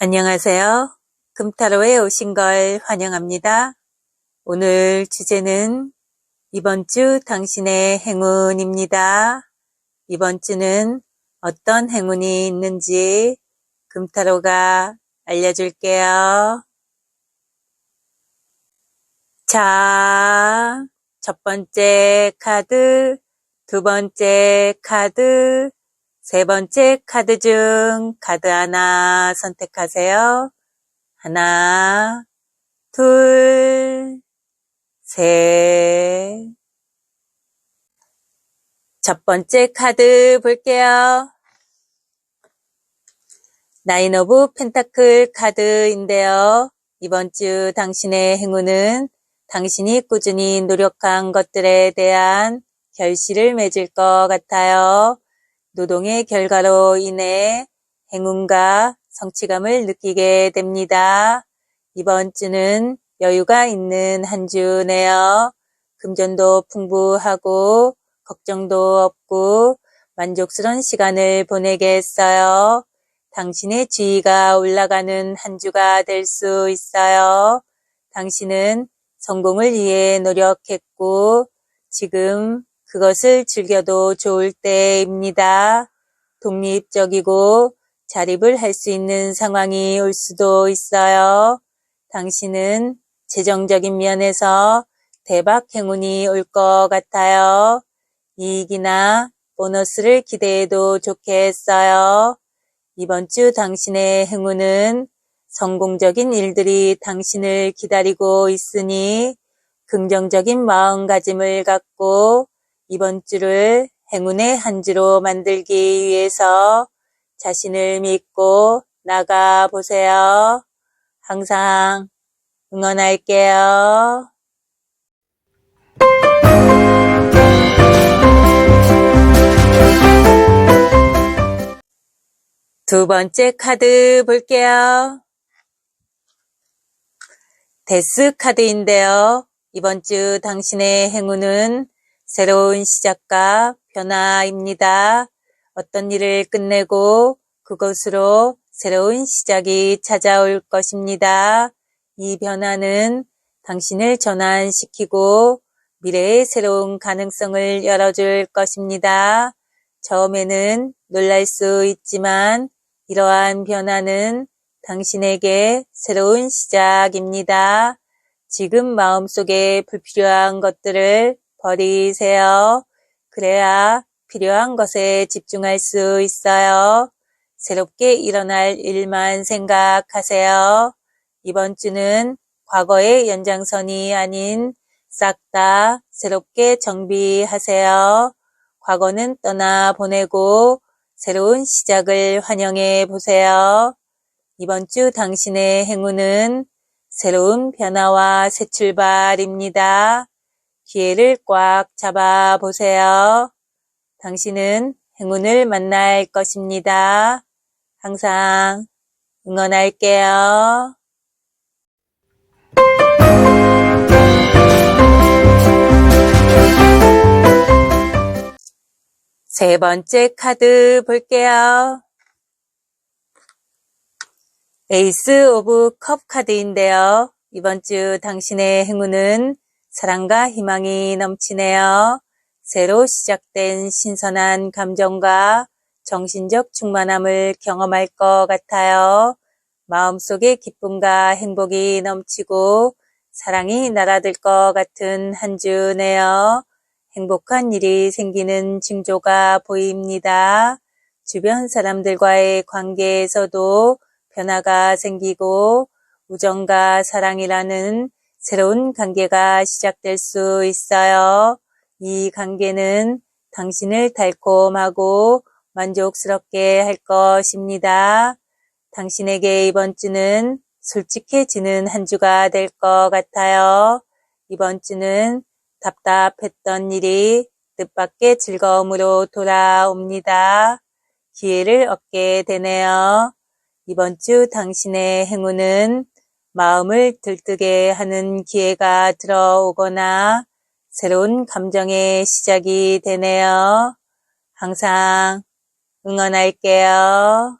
안녕하세요. 금타로에 오신 걸 환영합니다. 오늘 주제는 이번 주 당신의 행운입니다. 이번 주는 어떤 행운이 있는지 금타로가 알려줄게요. 자, 첫 번째 카드, 두 번째 카드, 세 번째 카드 중 카드 하나 선택하세요. 하나, 둘, 셋. 첫 번째 카드 볼게요. 나인 오브 펜타클 카드인데요. 이번 주 당신의 행운은 당신이 꾸준히 노력한 것들에 대한 결실을 맺을 것 같아요. 노동의 결과로 인해 행운과 성취감을 느끼게 됩니다. 이번 주는 여유가 있는 한 주네요. 금전도 풍부하고 걱정도 없고 만족스러운 시간을 보내겠어요. 당신의 지위가 올라가는 한 주가 될 수 있어요. 당신은 성공을 위해 노력했고 지금 그것을 즐겨도 좋을 때입니다. 독립적이고 자립을 할 수 있는 상황이 올 수도 있어요. 당신은 재정적인 면에서 대박 행운이 올 것 같아요. 이익이나 보너스를 기대해도 좋겠어요. 이번 주 당신의 행운은 성공적인 일들이 당신을 기다리고 있으니 긍정적인 마음가짐을 갖고 이번 주를 행운의 한 주로 만들기 위해서 자신을 믿고 나가 보세요. 항상 응원할게요. 두 번째 카드 볼게요. 데스 카드인데요. 이번 주 당신의 행운은 새로운 시작과 변화입니다. 어떤 일을 끝내고 그것으로 새로운 시작이 찾아올 것입니다. 이 변화는 당신을 전환시키고 미래의 새로운 가능성을 열어줄 것입니다. 처음에는 놀랄 수 있지만 이러한 변화는 당신에게 새로운 시작입니다. 지금 마음속에 불필요한 것들을 버리세요. 그래야 필요한 것에 집중할 수 있어요. 새롭게 일어날 일만 생각하세요. 이번 주는 과거의 연장선이 아닌 싹 다 새롭게 정비하세요. 과거는 떠나보내고 새로운 시작을 환영해 보세요. 이번 주 당신의 행운은 새로운 변화와 새 출발입니다. 기회를 꽉 잡아 보세요. 당신은 행운을 만날 것입니다. 항상 응원할게요. 세 번째 카드 볼게요. 에이스 오브 컵 카드인데요. 이번 주 당신의 행운은 사랑과 희망이 넘치네요. 새로 시작된 신선한 감정과 정신적 충만함을 경험할 것 같아요. 마음속에 기쁨과 행복이 넘치고 사랑이 날아들 것 같은 한 주네요. 행복한 일이 생기는 징조가 보입니다. 주변 사람들과의 관계에서도 변화가 생기고 우정과 사랑이라는 새로운 관계가 시작될 수 있어요. 이 관계는 당신을 달콤하고 만족스럽게 할 것입니다. 당신에게 이번 주는 솔직해지는 한 주가 될 것 같아요. 이번 주는 답답했던 일이 뜻밖의 즐거움으로 돌아옵니다. 기회를 얻게 되네요. 이번 주 당신의 행운은 마음을 들뜨게 하는 기회가 들어오거나 새로운 감정의 시작이 되네요. 항상 응원할게요.